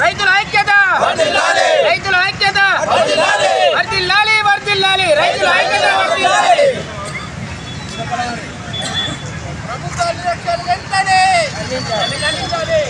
రైతుల ఐక్యత! రైతుల ఐక్యత! వర్దిల్లాలి వర్దిల్లాలి రైతుల ఐక్యత వర్దిల్లాలి నిరక్షణ వెంటనే ఖండించాలి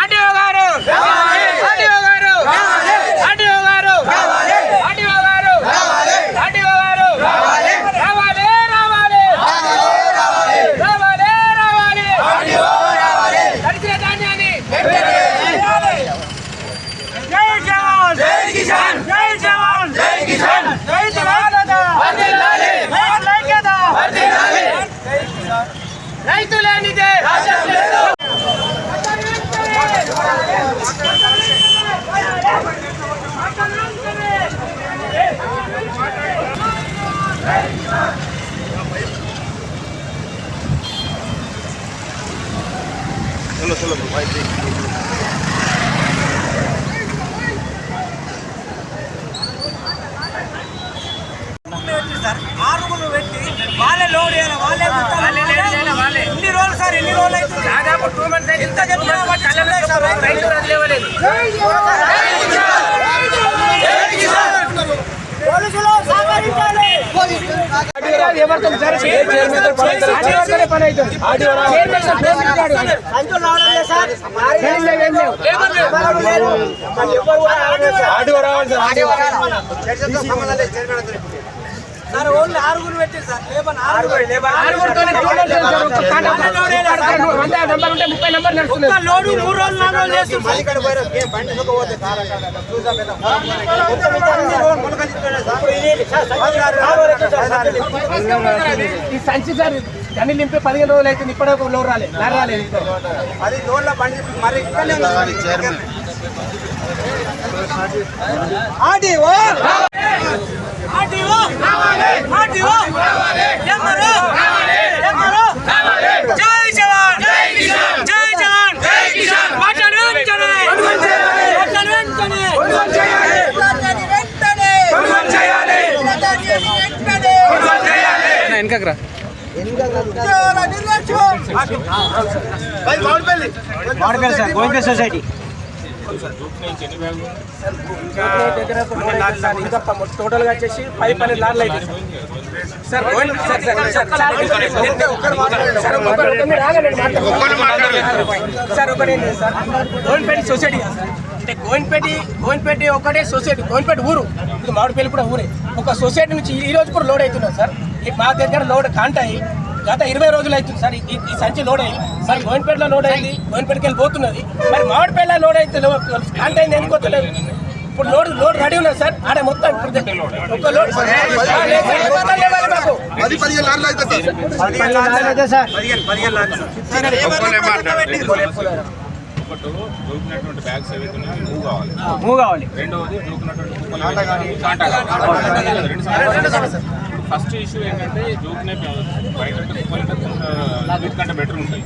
ఆర్డీఓ గారు ఆర్డీఓ గారు ఆర్డీఓ గారు ఆర్డీఓ గారు ఆర్డీఓ గారు రావాలి రావాలి రావాలి రావాలి తడిసిన ధాన్యాన్ని జై జవాన్ జై కిసాన్ జై జవాన్ జై కిసాన్ జై జవాన్ వర్ధిల్లాలి వర్ధిల్లాలి రైతు లేనిదే రాజ్యం లేదు ఆరుగురు పెట్టి వాళ్ళే లోడ్ చేయాలి వాళ్ళే కుట్టాలి. ఎన్ని రోజులు సార్ ఎన్ని రోజులు అవుతుంది దాదాపు టూ మంత్స్ ఎంత చెప్పినా కళ్ళలో సార్. రైతులు. రైతు వదిలేవలేదు సార్ ఓన్లీ ఆరుగురు పెట్టి సార్. లేబర్ ఆరుగురు ముప్పై నెంబర్ నడుస్తుంది ఒక్క లోడు మూడు రోజులు నాలుగు రోజులు చేస్తుంది ఈ సంచి సార్ అన్ని నింపి పదిహేను రోజులు అయితే ఇప్పటికే ఒక లోడ్ రాలేదు లారీ రాలేదు అది లోడ్ల బండి మరి ఇక్కడనే ఉంది. ఆర్డీఓ ఆర్డీఓ ఆర్డీఓ ఎందరో ఎందరో జై జవాన్ జై కిసాన్ జై జవాన్ జై కిసాన్ వాటను వెంటనే వాటను వెంటనే వాటను వెంటనే వెంటనే వెనకరా ఉద్యోగుల నిర్లక్ష్యం సొసైటీ ఇంకా టోటల్గా వచ్చేసి పది పన్నెండు లారీలు అయితే సార్ గోవింద్ సార్ సార్ ఒకటి సార్ గోవిందపేట సొసైటీ. కదా సార్ అంటే గోవిందపేట గోవిందపేట ఒకటే సొసైటీ. గోవిందపేట ఊరు. ఇది మామిడిపల్లి కూడా ఊరే. ఒక సొసైటీ నుంచి ఈ రోజు కూడా లోడ్ అవుతున్నారు సార్. మా దగ్గర లోడ్ కాంటాయి. గత ఇరవై రోజులు అవుతుంది సార్ ఈ సంచి లోడ్ అయ్యి మరి గోవిందపేటలో లోడ్ అయింది గోవిందపేటకి వెళ్ళి పోతున్నది. మరి మామిడిపల్లి లోడ్ అయితే కాంట అయింది ఎందుకు వస్తలేదు? ఇప్పుడు లోడ్ లోడ్ రెడీ ఉన్నది సార్ ఆడ మొత్తం లోడ్. Sir, sir. సార్. ఒకటి బ్యాగ్స్ ఏవైతే ఉన్నాయో మూవ్ కావాలి. మూవ్ కావాలి. రెండవది రెండు ఫస్ట్ ఇష్యూ ఏంటంటే జోకిన బయట కంటే బెటర్ ఉంటాయి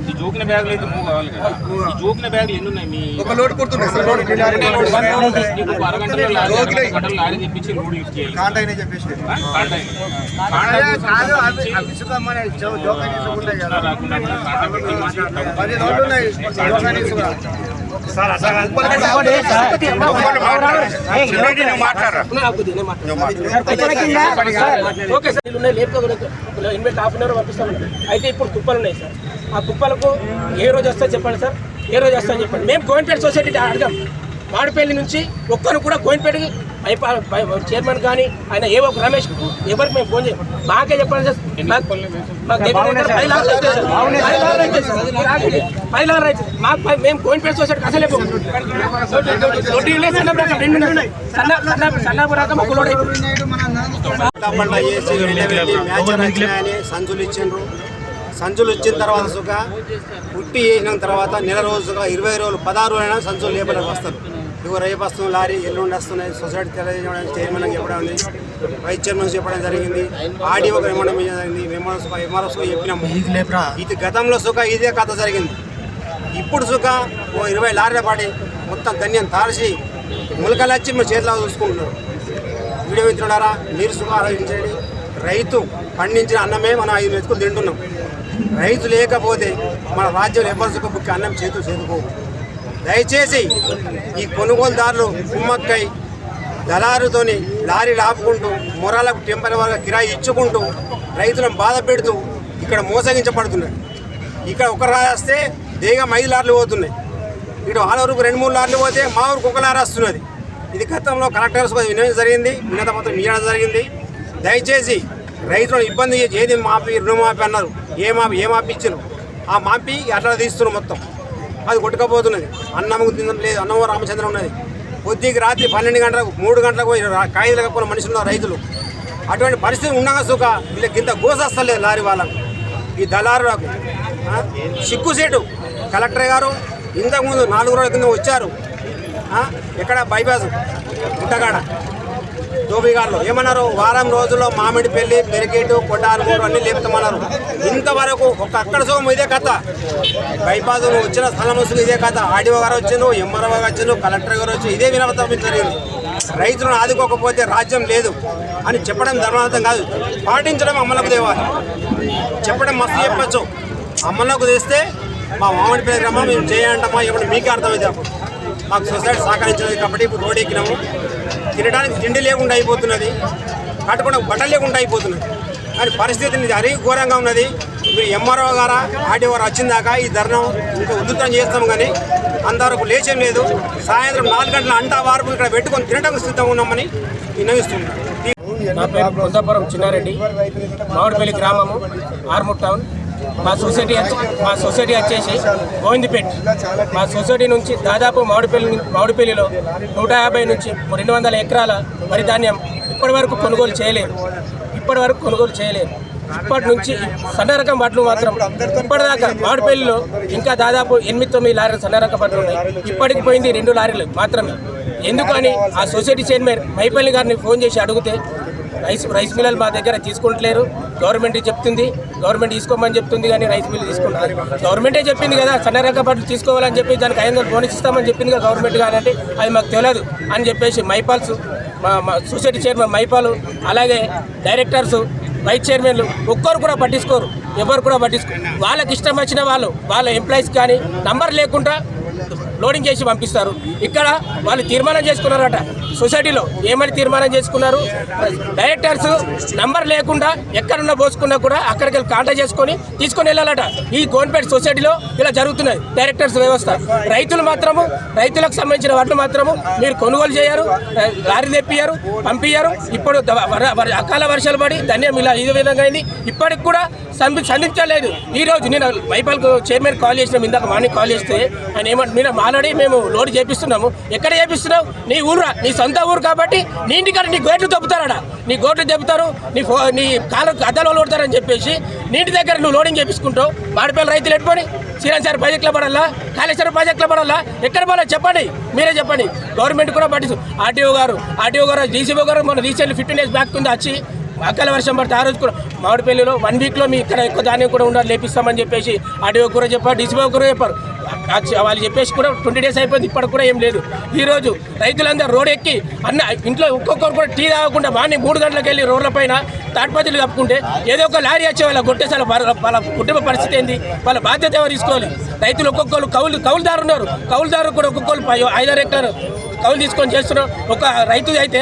ఈ జోకిన బ్యాగులు అయితే మూవ్ కావాలి కదా ఈ జోకిన బ్యాగులు ఎన్ని ఉన్నాయి మీ ఒక లోడ్ నీకు అరగంటలో లారీ అరగంట గంటలో లారీ తెప్పించి చేయాలి అయినా చెప్పేసి ఆ? ఉన్నాయి. Okay sir. ఉన్నాయి లేపుకోగలుగుతాం ఇన్వెస్ట్ హాఫ్ అన్ అవర్ పంపిస్తామండి అయితే ఇప్పుడు కుప్పలు ఉన్నాయి సార్. ఆ కుప్పలకు ఏ రోజు వస్తా చెప్పండి సార్? ఏ రోజు వస్తా చెప్పండి? మేము గోవిందపేట సొసైటీ అడగాం. మాడిపల్లి నుంచి ఒక్కరు కూడా గోవిందపేటకి చైర్మన్ కానీ ఆయన ఏ ఒక్క రమేష్ ఎవరికి మేము ఫోన్ చేయం మాకే చెప్పండి పది. పది లక్షలు అవుతాయి. మాకు పై- మేము అసలే ఒక చేసి ఎండబెట్టి మ్యాచర్ వచ్చినాయని సంచులు ఇచ్చిండ్రు సంచులు ఇచ్చిన తర్వాత సుఖ పుట్టి వేసిన తర్వాత నెల రోజుగా ఇరవై రోజులు పదహారు రోజులైనా సంచులు లేపడానికి వస్తారు. ఇవి రేపు వస్తుంది లారీ ఎల్లుండి వస్తున్నాయి సొసైటీ తెలియజేయడం చైర్మన్ చెప్పడం ఉంది వైస్ చైర్మన్ చెప్పడం జరిగింది ఆర్డీఓకి ఇవ్వడం జరిగింది ఎంఆర్ఎస్ చెప్పినాము. ఇది గతంలో సుఖ ఇదే కథ జరిగింది. ఇప్పుడు సుఖ ఓ ఇరవై లారీల పాడి మొత్తం ధన్యం తాల్చి ములకలు వచ్చి మా చేతిలో చూసుకుంటున్నారు. వీడియో మిత్రులారా మీరు సుఖ ఆలోచించండి రైతు పండించిన అన్నమే మనం ఐదు మెతుకులు తింటున్నాం. రైతు లేకపోతే మన రాజ్యంలో ఎవరి సుఖ బుక్కి అన్నం చేతులు చేతుకో దయచేసి ఈ కొనుగోలుదారులు కుమ్మక్కై దళారుతోని లారీలు ఆపుకుంటూ మొరాలకు వరకు కిరాయి ఇచ్చుకుంటూ రైతులను బాధ పెడుతూ ఇక్కడ మోసగించబడుతున్నారు. ఇక్కడ ఒక రాస్తే దేగం ఐదు లార్లు పోతున్నాయి. ఇటు ఆల రెండు మూడు లార్లు పోతే మా ఊరికి ఒక లారీ వస్తున్నది. ఇది గతంలో కలెక్టర్స్ వినయం జరిగింది వినత పత్రం ఇవ్వడం జరిగింది. దయచేసి రైతులను ఇబ్బంది చేసి ఏది మాపి రుణమాపి అన్నారు. ఏ మాపి ఏ మాపి ఇచ్చారు ఆ మాపి అట్లా తీస్తున్నారు మొత్తం. అది కొట్టుకపోతున్నది. అన్నం తినడం లేదు. అన్నం రామచంద్రం ఉన్నది. కొద్దిగా రాత్రి పన్నెండు గంటలకు మూడు గంటలకు కాయలు కప్పుకున్న మనుషులు ఉన్నారు రైతులు. అటువంటి పరిస్థితి ఉండగా సుఖ. వీళ్ళకి ఇంత గోసస్తలేదు లారీ వాళ్ళకు. ఈ దళారులకు. ఆ? సిగ్గుసేటు కలెక్టర్ గారు ఇంతకుముందు నాలుగు రోజుల కింద వచ్చారు. ఆ? ఎక్కడ బైపాస్ గుట్టగాడ. దోబిగాడులో ఏమన్నారు? వారం రోజుల్లో మామిడి పెళ్ళి పెరిగేటు కొట్టాలమూరు అన్ని లేపుతామన్నారు. ఇంతవరకు ఒక అక్కడ సోము ఇదే కథ. బైపాస్ వచ్చిన స్థలం వస్తుంది ఇదే కథ. ఆడిఓ గారు వచ్చిండు ఎంఆర్ఓ గారు వచ్చిండు కలెక్టర్ గారు వచ్చి ఇదే వినవతం జరిగింది రైతులను ఆదుకోకపోతే రాజ్యం లేదు అని చెప్పడం ధర్మార్థం కాదు. పాటించడం అమలకు దేవాలి చెప్పడం మస్తు చెప్పచ్చు. అమ్మలకు తెస్తే మా మామిడి పేరు గ్రామం మేము చేయంటమ్మా ఇప్పుడు మీకే అర్థమైతే మాకు సొసైటీ సహకరించలేదు కాబట్టి ఇప్పుడు రోడ్ ఎక్కినాము. తినడానికి తిండి లేకుండా అయిపోతున్నది కట్టుకోవడం బట్టలు లేకుండా అయిపోతున్నది. కానీ పరిస్థితి ఇది అరీ ఘోరంగా ఉన్నది. మీరు ఎంఆర్ఓ గారా ఆర్డీఓ గారు ఈ ధర్నం ఇంకా ఉధృతం చేస్తాం కానీ అంతవరకు లేచేం లేదు. సాయంత్రం నాలుగు గంటల అంటా వార్పు ఇక్కడ పెట్టుకొని తినడం సిద్ధంగా ఉన్నామని విన్నవిస్తున్నాం. నా పేరు బృందాపురం చిన్నారెడ్డి మామిడిపల్లి గ్రామము ఆర్మూర్ టౌన్. మా సొసైటీ మా సొసైటీ వచ్చేసి గోవిందపేట్. మా సొసైటీ నుంచి దాదాపు మామిడిపల్లి మామిడిపల్లిలో నూట యాభై నుంచి రెండు వందల ఎకరాల వరి ధాన్యం ఇప్పటి వరకు కొనుగోలు చేయలేదు. ఇప్పటి వరకు కొనుగోలు చేయలేదు. ఇప్పటి నుంచి సన్నరకం బట్టలు మాత్రం ఇప్పటిదాకా మామిడిపల్లిలో ఇంకా దాదాపు ఎనిమిది తొమ్మిది లారీలు సన్నరకం బట్టలు ఉన్నాయి. ఇప్పటికి పోయింది రెండు లారీలు మాత్రమే. ఎందుకని ఆ సొసైటీ చైర్మన్ మైపల్లి గారిని ఫోన్ చేసి అడిగితే రైస్ రైస్ మిల్లలు మా దగ్గర తీసుకుంటలేరు. గవర్నమెంట్ చెప్తుంది. గవర్నమెంట్ తీసుకోమని చెప్తుంది కానీ రైస్ మిల్లు తీసుకుంటారు. గవర్నమెంటే చెప్పింది కదా సన్న రక తీసుకోవాలని చెప్పి దానికి ఐదు వందలు బోనస్ ఇస్తామని చెప్పింది కదా గవర్నమెంట్ కానీ అది మాకు తెలియదు అని చెప్పేసి మైపాల్స్ మా సొసైటీ చైర్మన్ మైపాలు అలాగే డైరెక్టర్స్ వైస్ చైర్మన్లు ఒక్కరు కూడా పట్టించుకోరు. ఎవరు కూడా పట్టించుకోరు వాళ్ళకి ఇష్టం వచ్చిన వాళ్ళు వాళ్ళ ఎంప్లాయీస్ కానీ నంబర్ లేకుండా లోడింగ్ చేసి పంపిస్తారు. ఇక్కడ వాళ్ళు తీర్మానం చేసుకున్నారట. సొసైటీలో ఏమని తీర్మానం చేసుకున్నారు? డైరెక్టర్స్ నంబర్ లేకుండా ఎక్కడున్నా పోసుకున్నా కూడా అక్కడికి వెళ్ళి కాంటాక్ట్ చేసుకొని తీసుకొని వెళ్ళాలట. ఈ గవర్నమెంట్ సొసైటీలో ఇలా జరుగుతున్నది డైరెక్టర్స్ వ్యవస్థ. రైతులు మాత్రము రైతులకు సంబంధించిన వాటిని మాత్రము మీరు కొనుగోలు చేయరు దారి తెప్పియారు పంపించారు ఇప్పుడు వర- అకాల వర్షాలు పడి ధన్యం ఇలా ఈ విధంగా అయింది. ఇప్పటికి కూడా సంధించలేదు. ఈ రోజు నేను వైపాల్ చైర్మన్ కాల్ చేసిన ఇందాక మార్నింగ్ కాల్ చేస్తే ఆయన ఏమన్నా మీరు ఆల్రెడీ మేము లోడ్ చేపిస్తున్నాము. ఎక్కడ చేపిస్తున్నావు? నీ ఊరు నీ సొంత ఊరు కాబట్టి నీ ఇంటికాడ నీ గోట్లు తప్పుతారట. నీ గోట్లు చెబుతారు నీ ఫో నీ కాలు అద్దాలు కొడతారని చెప్పేసి నీటి దగ్గర నువ్వు లోడింగ్ చేపించుకుంటావు. మాడిపల్లి రైతులు ఎట్టుకొని శ్రీరామ్ ప్రాజెక్టులో పడాలా? కాళేశ్వరం ప్రాజెక్టులో పడాలా? ఎక్కడ పడాలి చెప్పండి. మీరే చెప్పండి. గవర్నమెంట్ కూడా పట్టించు ఆర్టీఓ గారు ఆర్టీఓ గారు డీసీఓ గారు మన రీసెంట్లీ ఫిఫ్టీన్ డేస్ బ్యాక్ కింద వచ్చి అకాల వర్షం పడితే ఆ రోజు కూడా మామిడిపల్లిలో వన్ వీక్లో మీ ఇక్కడ ఎక్కువ ధాన్యం కూడా ఉండాలి లేపిస్తామని చెప్పేసి ఆడియో కూడా చెప్పారు డిసిబో కూడా చెప్పారు. వాళ్ళు చెప్పేసి కూడా ట్వంటీ డేస్ అయిపోయింది ఇప్పటికి కూడా ఏం లేదు. ఈరోజు రైతులందరూ రోడ్ ఎక్కి అన్న ఇంట్లో ఒక్కొక్కరు కూడా టీ తాగకుండా మార్నింగ్ మూడు గంటలకు వెళ్ళి రోడ్ల పైన తాటిపత్రులు కప్పుకుంటే ఏదో ఒక లారీ వచ్చే వాళ్ళ కొట్టేసాల వాళ్ళ కుటుంబ పరిస్థితి ఏంది? వాళ్ళ బాధ్యత ఎవరు తీసుకోవాలి? రైతులు ఒక్కొక్కరు కౌలు కౌలుదారు ఉన్నారు కౌలుదారు కూడా ఒక్కొక్కరు పై- ఐదారు ఎకరాలు కౌలు తీసుకొని చేస్తున్నారు. ఒక రైతు అయితే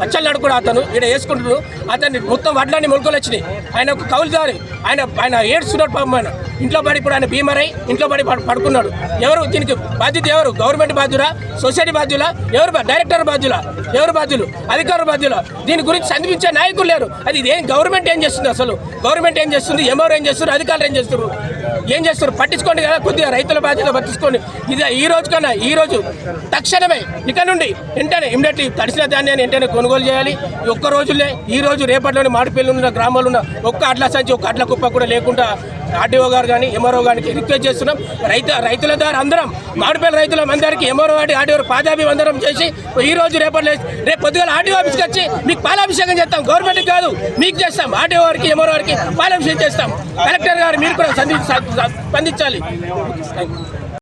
పచ్చళ్ళాడు కూడా అతను. ఇక్కడ వేసుకుంటున్నాడు. అతన్ని మొత్తం వడ్లన్నీ మొలకలు వచ్చినాయి. ఆయన ఒక కౌలుదారి. ఆయన ఆయన ఏడుస్తున్నాడు పాపం ఆయన. ఇంట్లో పడి ఇప్పుడు ఆయన బీమరై ఇంట్లో పడి పడుకున్నాడు. ఎవరు దీనికి బాధ్యత ఎవరు? గవర్నమెంట్ బాధ్యులా? సొసైటీ బాధ్యులా? ఎవరు డైరెక్టర్ బాధ్యులా? ఎవరు బాధ్యులు? అధికారుల బాధ్యులా? దీని గురించి సంధించే నాయకులు లేరు. అది ఇదేం గవర్నమెంట్ ఏం చేస్తుంది అసలు? గవర్నమెంట్ ఏం చేస్తుంది? ఎంఆర్ ఏం చేస్తున్నారు? అధికారులు ఏం చేస్తున్నారు? ఏం చేస్తారు పట్టించుకోండి కదా కొద్దిగా రైతుల బాధ్యత పట్టించుకోండి. ఇది ఈ రోజు కన్నా ఈ రోజు తక్షణమే ఇక నుండి వెంటనే ఇమ్మీడియట్లీ తడిసిన ధాన్యాన్ని వెంటనే కొనుగోలు చేయాలి. ఒక్క రోజులే ఈ రోజు రేపటిలోని మాడిపల్లి ఉన్న గ్రామాలు ఉన్న ఒక్క అడ్ల సంచి ఒక్క అడ్ల కుప్ప కూడా లేకుండా ఆర్డీఓ గారు కానీ ఎంఆర్ఓ గారికి రిక్వెస్ట్ చేస్తున్నాం. రైతు రైతుల ద్వారా అందరం మామిడిపల్లి రైతుల అందరికీ ఎంఆర్ఓ గారి ఆర్డీఓ పాదాభివందనం చేసి ఈ రోజు రేపటి రేపు పొద్దుగాల ఆర్డీఓ ఆఫీస్కి వచ్చి మీకు పాలాభిషేకం చేస్తాం. గవర్నమెంట్ కాదు మీకు చేస్తాం. ఆర్డీఓ వారికి ఎంఆర్ఓ వారికి పాలాభిషేకం చేస్తాం. కలెక్టర్ గారు మీరు కూడా సంధి స్పందించాలి థ్యాంక్ యూ